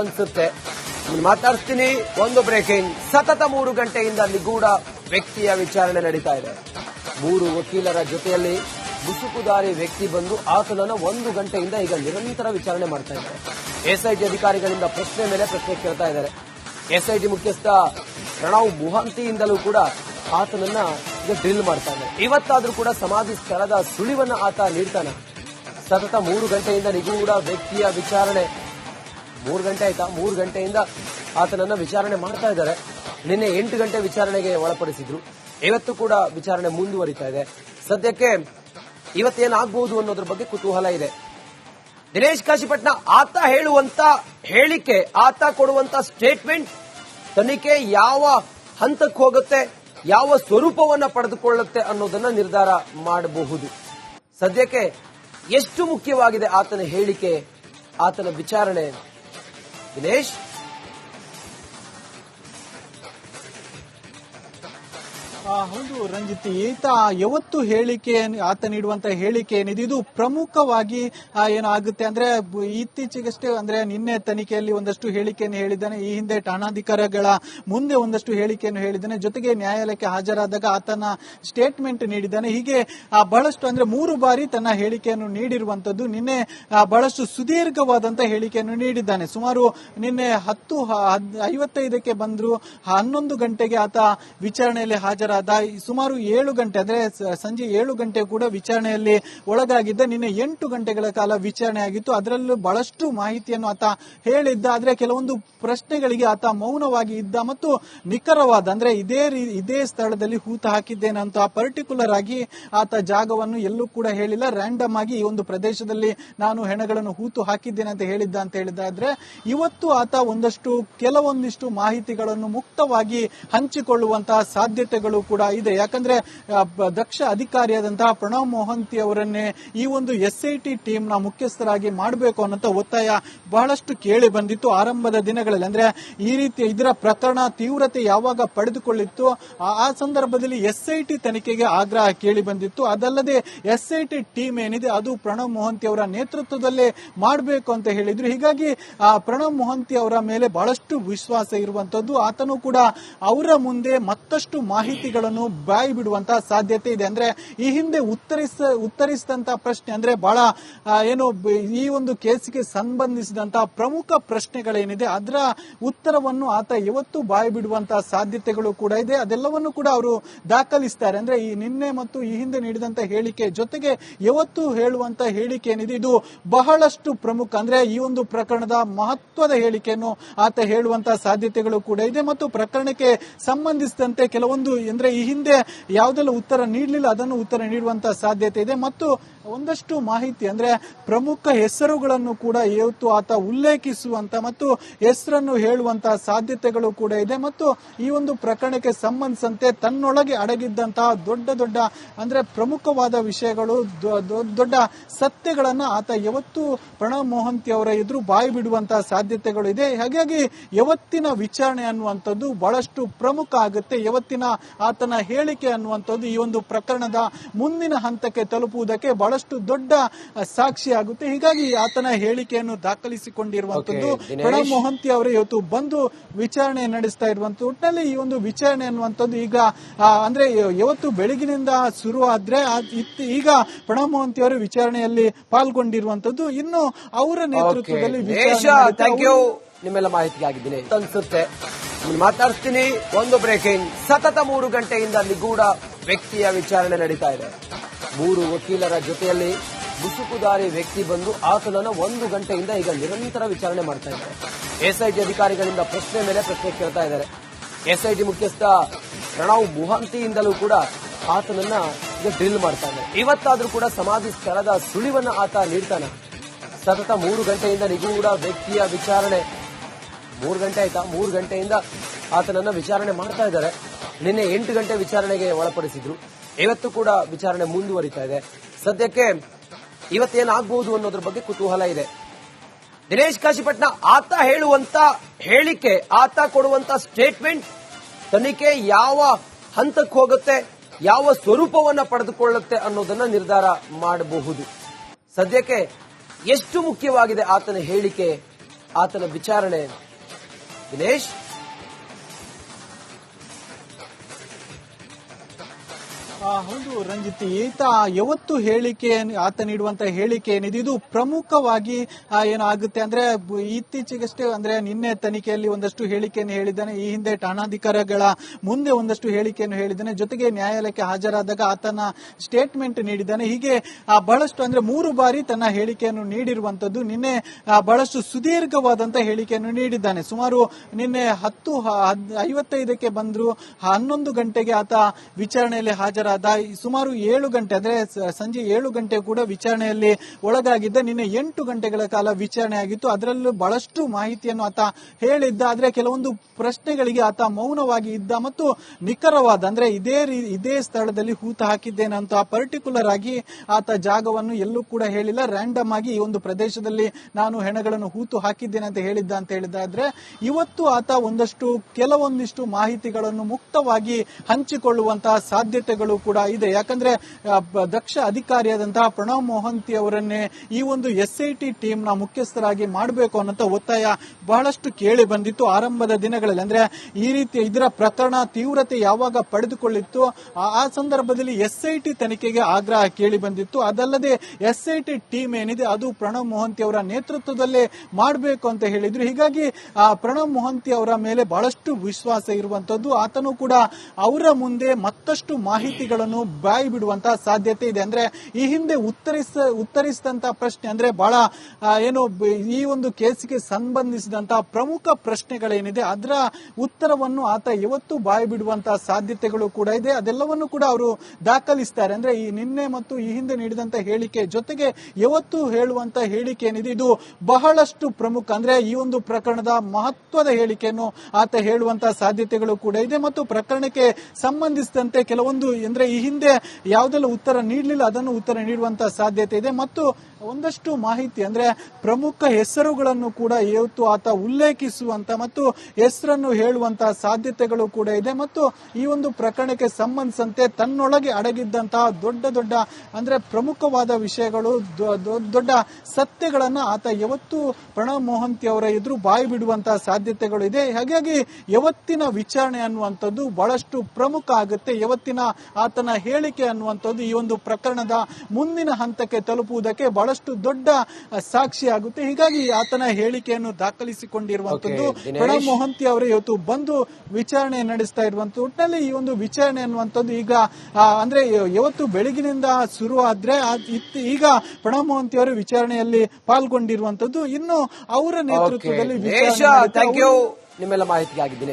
ಅನ್ಸುತ್ತೆ. ಮಾತಾಡ್ತೀನಿ ಒಂದು ಬ್ರೇಕಿಂಗ್ ಸತತ ಮೂರು ಗಂಟೆಯಿಂದ ನಿಗೂಢ ವ್ಯಕ್ತಿಯ ವಿಚಾರಣೆ ನಡೀತಾ ಇದೆ. ಮೂರು ವಕೀಲರ ಜೊತೆಯಲ್ಲಿ ಮುಸುಕುದಾರಿ ವ್ಯಕ್ತಿ ಬಂದು ಆತನನ್ನು ಒಂದು ಗಂಟೆಯಿಂದ ಈಗ ನಿರಂತರ ವಿಚಾರಣೆ ಮಾಡ್ತಾ ಇದ್ದಾರೆ. ಎಸ್ಐಟಿ ಅಧಿಕಾರಿಗಳಿಂದ ಪ್ರಶ್ನೆ ಮೇಲೆ ಪ್ರಶ್ನೆ ಕೇಳ್ತಾ ಇದ್ದಾರೆ. ಎಸ್ಐಟಿ ಮುಖ್ಯಸ್ಥ ಪ್ರಣವ್ ಮುಹಾಂತಿಯಿಂದಲೂ ಕೂಡ ಆತನನ್ನ ಈಗ ಡ್ರಿಲ್ ಮಾಡ್ತಾ ಇದ್ದಾರೆ. ಇವತ್ತಾದ್ರೂ ಕೂಡ ಸಮಾಧಿ ಸ್ಥಳದ ಸುಳಿವನ್ನ ಆತ ನೀಡ್ತಾನೆ. ಸತತ ಮೂರು ಗಂಟೆಯಿಂದ ನಿಗೂಢ ವ್ಯಕ್ತಿಯ ವಿಚಾರಣೆ ಮೂರು ಗಂಟೆ ಆಯ್ತಾ? ಮೂರು ಗಂಟೆಯಿಂದ ಆತನನ್ನ ವಿಚಾರಣೆ ಮಾಡ್ತಾ ಇದ್ದಾರೆ. ನಿನ್ನೆ ಎಂಟು ಗಂಟೆ ವಿಚಾರಣೆಗೆ ಒಳಪಡಿಸಿದ್ರು. ಇವತ್ತು ಕೂಡ ವಿಚಾರಣೆ ಮುಂದುವರಿತಾ ಇದೆ. ಸದ್ಯಕ್ಕೆ ಇವತ್ತೇನಾಗಬಹುದು ಅನ್ನೋದ್ರ ಬಗ್ಗೆ ಕುತೂಹಲ ಇದೆ. ದಿನೇಶ್ ಕಾಶಿಪಟ್ನ ಆತ ಹೇಳುವಂತ ಹೇಳಿಕೆ, ಆತ ಕೊಡುವಂತ ಸ್ಟೇಟ್ಮೆಂಟ್ ತನಿಖೆ ಯಾವ ಹಂತಕ್ಕೆ ಹೋಗುತ್ತೆ, ಯಾವ ಸ್ವರೂಪವನ್ನ ಪಡೆದುಕೊಳ್ಳುತ್ತೆ ಅನ್ನೋದನ್ನ ನಿರ್ಧಾರ ಮಾಡಬಹುದು. ಸದ್ಯಕ್ಕೆ ಎಷ್ಟು ಮುಖ್ಯವಾಗಿದೆ ಆತನ ಹೇಳಿಕೆ, ಆತನ ವಿಚಾರಣೆ? ದಿನೇಶ್ ಹೌದು, ರಂಜಿತ್, ಈತ ಯಾವತ್ತು ಹೇಳಿಕೆ ಆತ ನೀಡುವಂತ ಹೇಳಿಕೆ ಏನಿದೆ? ಇದು ಪ್ರಮುಖವಾಗಿ ಏನಾಗುತ್ತೆ ಅಂದ್ರೆ ಇತ್ತೀಚೆಗಷ್ಟೇ ಅಂದ್ರೆ ನಿನ್ನೆ ತನಿಖೆಯಲ್ಲಿ ಒಂದಷ್ಟು ಹೇಳಿಕೆಯನ್ನು ಹೇಳಿದ್ದಾನೆ. ಈ ಹಿಂದೆ ಠಾಣಾಧಿಕಾರಿಗಳ ಮುಂದೆ ಒಂದಷ್ಟು ಹೇಳಿಕೆಯನ್ನು ಹೇಳಿದ್ದಾನೆ. ಜೊತೆಗೆ ನ್ಯಾಯಾಲಯಕ್ಕೆ ಹಾಜರಾದಾಗ ಆತನ ಸ್ಟೇಟ್ಮೆಂಟ್ ನೀಡಿದ್ದಾನೆ. ಹೀಗೆ ಬಹಳಷ್ಟು ಅಂದ್ರೆ ಮೂರು ಬಾರಿ ತನ್ನ ಹೇಳಿಕೆಯನ್ನು ನೀಡಿರುವಂತದ್ದು ನಿನ್ನೆ ಬಹಳಷ್ಟು ಸುದೀರ್ಘವಾದಂತ ಹೇಳಿಕೆಯನ್ನು ನೀಡಿದ್ದಾನೆ. ಸುಮಾರು ನಿನ್ನೆ ಹತ್ತು ಐವತ್ತೈದಕ್ಕೆ ಬಂದ್ರು. ಹನ್ನೊಂದು ಗಂಟೆಗೆ ಆತ ವಿಚಾರಣೆಯಲ್ಲಿ ಹಾಜರಾದ ಸುಮಾರು ಏಳು ಗಂಟೆ, ಅಂದ್ರೆ ಸಂಜೆ ಏಳು ಗಂಟೆ ಕೂಡ ವಿಚಾರಣೆಯಲ್ಲಿ ಒಳಗಾಗಿದ್ದ ನಿನ್ನೆ ಎಂಟು ಗಂಟೆಗಳ ಕಾಲ ವಿಚಾರಣೆ ಆಗಿತ್ತು. ಅದರಲ್ಲೂ ಬಹಳಷ್ಟು ಮಾಹಿತಿಯನ್ನು ಆತ ಹೇಳಿದ್ದ. ಆದ್ರೆ ಕೆಲವೊಂದು ಪ್ರಶ್ನೆಗಳಿಗೆ ಆತ ಮೌನವಾಗಿ ಇದ್ದ ಮತ್ತು ನಿಖರವಾದ, ಅಂದ್ರೆ ಇದೇ ಇದೇ ಸ್ಥಳದಲ್ಲಿ ಹೂತ ಹಾಕಿದ್ದೇನಂತ ಪರ್ಟಿಕ್ಯುಲರ್ ಆಗಿ ಆತ ಜಾಗವನ್ನು ಎಲ್ಲೂ ಕೂಡ ಹೇಳಿಲ್ಲ. ರ್ಯಾಂಡಮ್ ಆಗಿ ಈ ಒಂದು ಪ್ರದೇಶದಲ್ಲಿ ನಾನು ಹೆಣಗಳನ್ನು ಹೂತು ಹಾಕಿದ್ದೇನೆ ಅಂತ ಹೇಳಿದ್ದ ಅಂತ ಹೇಳಿದಾದ್ರೆ, ಇವತ್ತು ಆತ ಒಂದಷ್ಟು ಕೆಲವೊಂದಿಷ್ಟು ಮಾಹಿತಿಗಳನ್ನು ಮುಕ್ತವಾಗಿ ಹಂಚಿಕೊಳ್ಳುವಂತಹ ಸಾಧ್ಯತೆಗಳು ಕೂಡ ಇದೆ. ಯಾಕಂದ್ರೆ ದಕ್ಷ ಅಧಿಕಾರಿಯಾದಂತಹ ಪ್ರಣವ್ ಮೋಹಂತಿ ಅವರನ್ನೇ ಈ ಒಂದು ಎಸ್ ಐ ಟಿ ಟೀಮ್ನ ಮುಖ್ಯಸ್ಥರಾಗಿ ಮಾಡಬೇಕು ಅನ್ನೋ ಒತ್ತಾಯ ಬಹಳಷ್ಟು ಕೇಳಿ ಬಂದಿತ್ತು ಆರಂಭದ ದಿನಗಳಲ್ಲಿ. ಅಂದ್ರೆ, ಈ ರೀತಿ ಇದರ ಪ್ರಕರಣ ತೀವ್ರತೆ ಯಾವಾಗ ಪಡೆದುಕೊಳ್ಳಿತ್ತು, ಆ- ಸಂದರ್ಭದಲ್ಲಿ ಎಸ್ ಐ ಟಿ ತನಿಖೆಗೆ ಆಗ್ರಹ ಕೇಳಿ ಬಂದಿತ್ತು. ಅದಲ್ಲದೆ ಎಸ್ ಐ ಟಿ ಟೀಮ್ ಏನಿದೆ, ಅದು ಪ್ರಣವ್ ಮೊಹಂತಿ ಅವರ ನೇತೃತ್ವದಲ್ಲೇ ಮಾಡಬೇಕು ಅಂತ ಹೇಳಿದ್ರು. ಹೀಗಾಗಿ ಪ್ರಣವ್ ಮೋಹಂತಿ ಅವರ ಮೇಲೆ ಬಹಳಷ್ಟು ವಿಶ್ವಾಸ ಇರುವಂತದ್ದು ಆತನು ಕೂಡ ಅವರ ಮುಂದೆ ಮತ್ತಷ್ಟು ಮಾಹಿತಿಗಳನ್ನು ಬಾಯಿ ಬಿಡುವಂತಹ ಸಾಧ್ಯತೆ ಇದೆ. ಅಂದ್ರೆ ಈ ಹಿಂದೆ ಉತ್ತರಿಸ, ಉತ್ತರಿಸಿದಂತ ಪ್ರಶ್ನೆ ಅಂದ್ರೆ ಬಹಳ ಏನು ಈ ಒಂದು ಕೇಸಿಗೆ ಸಂಬಂಧಿಸಿದಂತಹ ಪ್ರಮುಖ ಪ್ರಶ್ನೆಗಳೇನಿದೆ, ಅದರ ಉತ್ತರವನ್ನು ಆತ ಇವತ್ತು ಬಾಯಿ ಬಿಡುವಂತ ಸಾಧ್ಯತೆಗಳು ಕೂಡ ಇದೆ. ಅದೆಲ್ಲವನ್ನು ಕೂಡ ಅವರು ದಾಖಲಿಸ್ತಾರೆ. ಅಂದ್ರೆ ಈ ನಿನ್ನೆ ಮತ್ತು ಈ ಹಿಂದೆ ನೀಡಿದಂತ ಹೇಳಿಕೆ ಜೊತೆಗೆ ಇವತ್ತು ಹೇಳುವಂತ ಹೇಳಿಕೆ ಏನಿದೆ, ಇದು ಬಹಳಷ್ಟು ಪ್ರಮುಖ. ಅಂದ್ರೆ ಈ ಒಂದು ಪ್ರಕರಣದ ಮಹತ್ವದ ಹೇಳಿಕೆಯನ್ನು ಆತ ಹೇಳುವಂತಹ ಸಾಧ್ಯತೆಗಳು ಕೂಡ ಇದೆ. ಮತ್ತು ಪ್ರಕರಣಕ್ಕೆ ಸಂಬಂಧಿಸಿದಂತೆ ಕೆಲವೊಂದು ಅಂದ್ರೆ ಈ ಹಿಂದೆ ಯಾವುದೆಲ್ಲ ಉತ್ತರ ನೀಡಲಿಲ್ಲ, ಅದನ್ನು ಉತ್ತರ ನೀಡುವಂತ ಸಾಧ್ಯತೆ ಇದೆ. ಮತ್ತು ಒಂದಷ್ಟು ಮಾಹಿತಿ ಅಂದ್ರೆ ಪ್ರಮುಖ ಹೆಸರುಗಳನ್ನು ಕೂಡ ಇವತ್ತು ಆತ ಉಲ್ಲೇಖಿಸುವಂತ ಮತ್ತು ಹೆಸರನ್ನು ಹೇಳುವಂತಹ ಸಾಧ್ಯತೆಗಳು ಕೂಡ ಇದೆ. ಮತ್ತು ಈ ಒಂದು ಪ್ರಕರಣಕ್ಕೆ ಸಂಬಂಧಿಸಿದಂತೆ ತನ್ನೊಳಗೆ ಅಡಗಿದ್ದಂತಹ ದೊಡ್ಡ ದೊಡ್ಡ ಅಂದ್ರೆ ಪ್ರಮುಖವಾದ ವಿಷಯಗಳು ದೊಡ್ಡ ಸತ್ಯಗಳನ್ನ ಆತ ಯಾವತ್ತು ಪ್ರಣವ್ ಮೋಹಂತಿ ಅವರ ಎದುರು ಬಾಯಿ ಬಿಡುವಂತಹ ಸಾಧ್ಯತೆಗಳು ಇದೆ. ಹಾಗಾಗಿ ಯಾವತ್ತಿನ ವಿಚಾರಣೆ ಅನ್ನುವಂಥದ್ದು ಬಹಳಷ್ಟು ಪ್ರಮುಖ ಆಗುತ್ತೆ. ಯಾವತ್ತಿನ ಆತನ ಹೇಳಿಕೆ ಅನ್ನುವಂಥದ್ದು ಈ ಒಂದು ಪ್ರಕರಣದ ಮುಂದಿನ ಹಂತಕ್ಕೆ ತಲುಪುವುದಕ್ಕೆ ಬಹಳಷ್ಟು ದೊಡ್ಡ ಸಾಕ್ಷಿಯಾಗುತ್ತೆ ಸಾಕ್ಷಿ ಆಗುತ್ತೆ. ಹೀಗಾಗಿ ಆತನ ಹೇಳಿಕೆಯನ್ನು ದಾಖಲಿಸಿಕೊಂಡಿರುವಂತದ್ದು ಪ್ರಣಬ್ ಮೊಹಂತಿ ಅವರು ಇವತ್ತು ಬಂದು ವಿಚಾರಣೆ ನಡೆಸ್ತಾ ಇರುವಂತ ಒಟ್ಟಿನಲ್ಲಿ ಈ ಒಂದು ವಿಚಾರಣೆ ಅನ್ನುವಂಥದ್ದು ಈಗ ಅಂದ್ರೆ ಇವತ್ತು ಬೆಳಗಿನಿಂದ ಶುರು ಆದ್ರೆ ಈಗ ಪ್ರಣವ್ ಮೊಹಂತಿ ಅವರು ವಿಚಾರಣೆಯಲ್ಲಿ ಪಾಲ್ಗೊಂಡಿರುವಂತದ್ದು ಇನ್ನು ಅವರ ನೇತೃತ್ವದಲ್ಲಿ ವಿಚಾರಣೆ ನಿಮ್ಮೆಲ್ಲ ಮಾಹಿತಿಗಾಗಿದ್ದೀನಿ ಅನ್ಸುತ್ತೆ ಮಾತಾಡ್ತೀನಿ ಒಂದು ಬ್ರೇಕಿಂಗ್ ಸತತ ಮೂರು ಗಂಟೆಯಿಂದ ನಿಗೂಢ ವ್ಯಕ್ತಿಯ ವಿಚಾರಣೆ ನಡೀತಾ ಇದೆ. ಮೂರು ವಕೀಲರ ಜೊತೆಯಲ್ಲಿ ಮುಸುಕುದಾರಿ ವ್ಯಕ್ತಿ ಬಂದು ಆತನನ್ನು ಒಂದು ಗಂಟೆಯಿಂದ ಈಗ ನಿರಂತರ ವಿಚಾರಣೆ ಮಾಡ್ತಾ ಇದ್ದಾರೆ. ಎಸ್ಐಟಿ ಅಧಿಕಾರಿಗಳಿಂದ ಪ್ರಶ್ನೆ ಮೇಲೆ ಪ್ರಶ್ನೆ ಕೇಳ್ತಾ ಇದ್ದಾರೆ. ಎಸ್ಐಟಿ ಮುಖ್ಯಸ್ಥ ಪ್ರಣವ್ ಮುಹಾಂತಿಯಿಂದಲೂ ಕೂಡ ಆತನನ್ನ ಈಗ ಡ್ರಿಲ್ ಮಾಡ್ತಾ ಇದ್ದಾರೆ. ಇವತ್ತಾದ್ರೂ ಕೂಡ ಸಮಾಧಿ ಸ್ಥಳದ ಸುಳಿವನ್ನ ಆತ ನೀಡ್ತಾನೆ. ಸತತ ಮೂರು ಗಂಟೆಯಿಂದ ನಿಗೂಢ ವ್ಯಕ್ತಿಯ ವಿಚಾರಣೆ ಮೂರು ಗಂಟೆ ಆಯ್ತಾ? ಮೂರು ಗಂಟೆಯಿಂದ ಆತನನ್ನ ವಿಚಾರಣೆ ಮಾಡ್ತಾ ಇದ್ದಾರೆ. ನಿನ್ನೆ ಎಂಟು ಗಂಟೆ ವಿಚಾರಣೆಗೆ ಒಳಪಡಿಸಿದ್ರು. ಇವತ್ತು ಕೂಡ ವಿಚಾರಣೆ ಮುಂದುವರಿತಾ ಇದೆ. ಸದ್ಯಕ್ಕೆ ಇವತ್ತೇನಾಗಬಹುದು ಅನ್ನೋದ್ರ ಬಗ್ಗೆ ಕುತೂಹಲ ಇದೆ. ದಿನೇಶ್ ಕಾಶಿಪಟ್ನ ಆತ ಹೇಳುವಂತ ಹೇಳಿಕೆ, ಆತ ಕೊಡುವಂತ ಸ್ಟೇಟ್ಮೆಂಟ್ ತನಿಖೆ ಯಾವ ಹಂತಕ್ಕೆ ಹೋಗುತ್ತೆ, ಯಾವ ಸ್ವರೂಪವನ್ನ ಪಡೆದುಕೊಳ್ಳುತ್ತೆ ಅನ್ನೋದನ್ನ ನಿರ್ಧಾರ ಮಾಡಬಹುದು. ಸದ್ಯಕ್ಕೆ ಎಷ್ಟು ಮುಖ್ಯವಾಗಿದೆ ಆತನ ಹೇಳಿಕೆ, ಆತನ ವಿಚಾರಣೆ? ದಿನೇಶ್ ಹೌದು ರಂಜಿತ್, ಈತ ಯಾವತ್ತು ಹೇಳಿಕೆ ಆತ ನೀಡುವಂತ ಹೇಳಿಕೆ ಏನಿದೆ? ಇದು ಪ್ರಮುಖವಾಗಿ ಏನಾಗುತ್ತೆ ಅಂದ್ರೆ ಇತ್ತೀಚೆಗಷ್ಟೇ ಅಂದ್ರೆ ನಿನ್ನೆ ತನಿಖೆಯಲ್ಲಿ ಒಂದಷ್ಟು ಹೇಳಿಕೆಯನ್ನು ಹೇಳಿದ್ದಾನೆ. ಈ ಹಿಂದೆ ಠಾಣಾಧಿಕಾರಿಗಳ ಮುಂದೆ ಒಂದಷ್ಟು ಹೇಳಿಕೆಯನ್ನು ಹೇಳಿದ್ದಾನೆ. ಜೊತೆಗೆ ನ್ಯಾಯಾಲಯಕ್ಕೆ ಹಾಜರಾದಾಗ ಆತನ ಸ್ಟೇಟ್ಮೆಂಟ್ ನೀಡಿದ್ದಾನೆ. ಹೀಗೆ ಬಹಳಷ್ಟು ಅಂದ್ರೆ ಮೂರು ಬಾರಿ ತನ್ನ ಹೇಳಿಕೆಯನ್ನು ನೀಡಿರುವಂತದ್ದು. ನಿನ್ನೆ ಬಹಳಷ್ಟು ಸುದೀರ್ಘವಾದಂತಹ ಹೇಳಿಕೆಯನ್ನು ನೀಡಿದ್ದಾನೆ. ಸುಮಾರು ನಿನ್ನೆ ಹತ್ತು ಐವತ್ತೈದಕ್ಕೆ ಬಂದ್ರು. ಹನ್ನೊಂದು ಗಂಟೆಗೆ ಆತ ವಿಚಾರಣೆಯಲ್ಲಿ ಹಾಜರಾದ ಸುಮಾರು ಏಳು ಗಂಟೆ, ಅಂದ್ರೆ ಸಂಜೆ ಏಳು ಗಂಟೆ ಕೂಡ ವಿಚಾರಣೆಯಲ್ಲಿ ಒಳಗಾಗಿದ್ದ. ನಿನ್ನೆ ಎಂಟು ಗಂಟೆಗಳ ಕಾಲ ವಿಚಾರಣೆ ಆಗಿತ್ತು. ಅದರಲ್ಲೂ ಬಹಳಷ್ಟು ಮಾಹಿತಿಯನ್ನು ಆತ ಹೇಳಿದ್ದ. ಆದ್ರೆ ಕೆಲವೊಂದು ಪ್ರಶ್ನೆಗಳಿಗೆ ಆತ ಮೌನವಾಗಿ ಇದ್ದ ಮತ್ತು ನಿಖರವಾದ, ಅಂದ್ರೆ ಇದೇ ಇದೇ ಸ್ಥಳದಲ್ಲಿ ಹೂತ ಹಾಕಿದ್ದೇನೆ ಅಂತ ಪರ್ಟಿಕ್ಯುಲರ್ ಆಗಿ ಆತ ಜಾಗವನ್ನು ಎಲ್ಲೂ ಕೂಡ ಹೇಳಿಲ್ಲ. ರ್ಯಾಂಡಮ್ ಆಗಿ ಈ ಒಂದು ಪ್ರದೇಶದಲ್ಲಿ ನಾನು ಹೆಣಗಳನ್ನು ಹೂತು ಹಾಕಿದ್ದೇನೆ ಅಂತ ಹೇಳಿದ್ದ ಅಂತ ಹೇಳಿದಾದ್ರೆ, ಇವತ್ತು ಆತ ಒಂದಷ್ಟು, ಕೆಲವೊಂದಿಷ್ಟು ಮಾಹಿತಿಗಳನ್ನು ಮುಕ್ತವಾಗಿ ಹಂಚಿಕೊಳ್ಳುವಂತಹ ಸಾಧ್ಯತೆಗಳು ಕೂಡ ಇದೆ. ಯಾಕಂದ್ರೆ ದಕ್ಷ ಅಧಿಕಾರಿಯಾದಂತಹ ಪ್ರಣವ್ ಮೋಹಂತಿ ಅವರನ್ನೇ ಈ ಒಂದು ಎಸ್ ಐ ಟಿ ಟೀಮ್ನ ಮುಖ್ಯಸ್ಥರಾಗಿ ಮಾಡಬೇಕು ಅನ್ನೋ ಒತ್ತಾಯ ಬಹಳಷ್ಟು ಕೇಳಿ ಬಂದಿತ್ತು ಆರಂಭದ ದಿನಗಳಲ್ಲಿ. ಅಂದ್ರೆ, ಈ ರೀತಿ ಇದರ ಪ್ರಕರಣ ತೀವ್ರತೆ ಯಾವಾಗ ಪಡೆದುಕೊಳ್ಳಿತ್ತು, ಆ- ಸಂದರ್ಭದಲ್ಲಿ ಎಸ್ ಐ ಟಿ ತನಿಖೆಗೆ ಆಗ್ರಹ ಕೇಳಿ ಬಂದಿತ್ತು. ಅದಲ್ಲದೆ ಎಸ್ ಟೀಮ್ ಏನಿದೆ, ಅದು ಪ್ರಣವ್ ಮೋಹಂತಿ ಅವರ ನೇತೃತ್ವದಲ್ಲೇ ಮಾಡಬೇಕು ಅಂತ ಹೇಳಿದ್ರು. ಹೀಗಾಗಿ, ಆ, ಪ್ರಣವ್ ಮೋಹಂತಿ ಅವರ ಮೇಲೆ ಬಹಳಷ್ಟು ವಿಶ್ವಾಸ ಇರುವಂತದ್ದು ಆತನು ಕೂಡ ಅವರ ಮುಂದೆ ಮತ್ತಷ್ಟು ಮಾಹಿತಿಗಳನ್ನು ಬಾಯಿ ಬಿಡುವಂತಹ ಸಾಧ್ಯತೆ ಇದೆ. ಅಂದ್ರೆ ಈ ಹಿಂದೆ ಉತ್ತರಿಸ ಉತ್ತರಿಸಿದಂತಹ ಪ್ರಶ್ನೆ ಅಂದ್ರೆ ಬಹಳ ಏನು ಈ ಒಂದು ಕೇಸಿಗೆ ಸಂಬಂಧಿಸಿದಂತಹ ಪ್ರಮುಖ ಪ್ರಶ್ನೆಗಳೇನಿದೆ, ಅದರ ಉತ್ತರವನ್ನು ಆತ ಇವತ್ತು ಬಾಯಿ ಬಿಡುವಂತಹ ಸಾಧ್ಯತೆಗಳು ಕೂಡ ಇದೆ. ಅದೆಲ್ಲವನ್ನು ಕೂಡ ಅವರು ದಾಖಲಿಸ್ತಾರೆ. ಅಂದ್ರೆ ಈ ನಿನ್ನೆ ಮತ್ತು ಈ ಹಿಂದೆ ನೀಡಿದಂತ ಹೇಳಿಕೆ ಜೊತೆಗೆ ಯಾವತ್ತು ಹೇಳುವಂತ ಹೇಳಿಕೆ ಏನಿದೆ, ಇದು ಬಹಳಷ್ಟು ಪ್ರಮುಖ. ಅಂದ್ರೆ ಈ ಒಂದು ಪ್ರಕರಣದ ಮಹತ್ವದ ಹೇಳಿಕೆಯನ್ನು ಆತ ಹೇಳುವಂತಹ ಸಾಧ್ಯತೆಗಳು ಕೂಡ ಇದೆ. ಮತ್ತು ಪ್ರಕರಣಕ್ಕೆ ಸಂಬಂಧಿಸಿದಂತೆ ಕೆಲವೊಂದು, ಅಂದ್ರೆ ಈ ಹಿಂದೆ ಯಾವುದೆಲ್ಲ ಉತ್ತರ ನೀಡಲಿಲ್ಲ, ಅದನ್ನು ಉತ್ತರ ನೀಡುವಂತಹ ಸಾಧ್ಯತೆ ಇದೆ. ಮತ್ತು ಒಂದಷ್ಟು ಮಾಹಿತಿ, ಅಂದ್ರೆ ಪ್ರಮುಖ ಹೆಸರುಗಳನ್ನು ಕೂಡ ಇವತ್ತು ಆತ ಉಲ್ಲೇಖಿಸುವಂತ ಮತ್ತು ಹೆಸರನ್ನು ಹೇಳುವಂತಹ ಸಾಧ್ಯತೆಗಳು ಕೂಡ ಇದೆ. ಮತ್ತು ಈ ಒಂದು ಪ್ರಕರಣಕ್ಕೆ ಸಂಬಂಧಿಸಿದಂತೆ ತನ್ನೊಳಗೆ ಅಡಗಿದ್ದಂತಹ ದೊಡ್ಡ ದೊಡ್ಡ, ಅಂದ್ರೆ ಪ್ರಮುಖವಾದ ವಿಷಯಗಳು ದೊಡ್ಡ ಸತ್ಯಗಳನ್ನ ಆತ ಯಾವತ್ತು ಪ್ರಣವ್ ಮೋಹಂತಿ ಅವರ ಎದುರು ಬಾಯಿ ಬಿಡುವಂತಹ ಸಾಧ್ಯತೆಗಳು ಇದೆ. ಹಾಗಾಗಿ ಯಾವತ್ತಿನ ವಿಚಾರಣೆ ಅನ್ನುವಂಥದ್ದು ಬಹಳಷ್ಟು ಪ್ರಮುಖ ಆಗುತ್ತೆ. ಯಾವತ್ತಿನ ಆತನ ಹೇಳಿಕೆ ಅನ್ನುವಂಥದ್ದು ಈ ಒಂದು ಪ್ರಕರಣದ ಮುಂದಿನ ಹಂತಕ್ಕೆ ತಲುಪುವುದಕ್ಕೆ ಬಹಳಷ್ಟು ದೊಡ್ಡ ಸಾಕ್ಷಿಯಾಗುತ್ತೆ ಸಾಕ್ಷಿ ಆಗುತ್ತೆ. ಹೀಗಾಗಿ ಆತನ ಹೇಳಿಕೆಯನ್ನು ದಾಖಲಿಸಿಕೊಂಡಿರುವಂತದ್ದು ಪ್ರಣಬ್ ಮೊಹಂತಿ ಅವರು ಇವತ್ತು ಬಂದು ವಿಚಾರಣೆ ನಡೆಸ್ತಾ ಇರುವಂತ ಒಟ್ಟಿನಲ್ಲಿ ಈ ಒಂದು ವಿಚಾರಣೆ ಅನ್ನುವಂಥದ್ದು ಈಗ ಅಂದ್ರೆ ಇವತ್ತು ಬೆಳಗಿನಿಂದ ಶುರು ಆದ್ರೆ ಈಗ ಪ್ರಣವ್ ಮೊಹಂತಿ ಅವರು ವಿಚಾರಣೆಯಲ್ಲಿ ಪಾಲ್ಗೊಂಡಿರುವಂತದ್ದು ಇನ್ನು ಅವರ ನೇತೃತ್ವದಲ್ಲಿ ವಿಚಾರಣೆ ನಿಮ್ಮೆಲ್ಲ ಮಾಹಿತಿಗಾಗಿ ದಿನೇಶ್.